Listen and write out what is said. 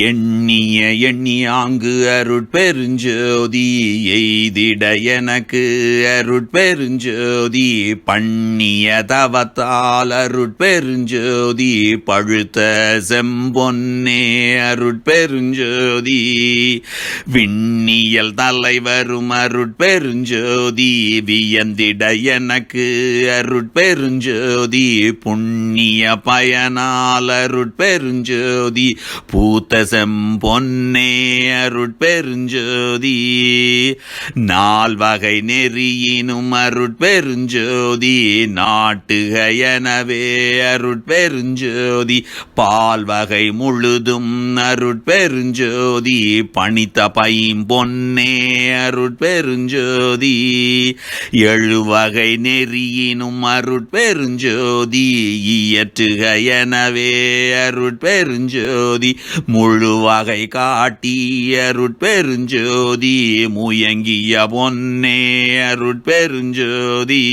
எண்ணிய எண்ணியாங்கு அருட்பெருஞ்சோதி எய்திட எனக்கு அருட்பெருஞ்சோதி பண்ணிய தவத்தால் அருட்பெருஞ்சோதி பழுத்த செம்பொன்னே அருட்பெருஞ்சோதி விண்ணியல் தலைவரும் அருட்பெருஞ்சோதி வியந்திட எனக்கு அருட்பெருஞ்சோதி புண்ணிய பயனால் அருட்பெருஞ்சோதி பூத்த பொன்னே அருட்பெருஞ்சோதி. நால்வகை நெறியினும் அருட்பெருஞ்சோதி. நாட்டுகையனவே அருட்பெருஞ்சோதி. பால்வகை முழுதும் அருட்பெருஞ்சோதி. பணித்த பைம்பொன்னே அருட்பெருஞ்சோதி. எழுவகை நெறியினும் அருட்பெருஞ்சோதி. இயற்றுகையனவே அருட்பெருஞ்சோதி. முழு முழுவகை காட்டிய அருட்பெருஞ்சோதி முயங்கிய பொன்னே அருட்பெருஞ்சோதி.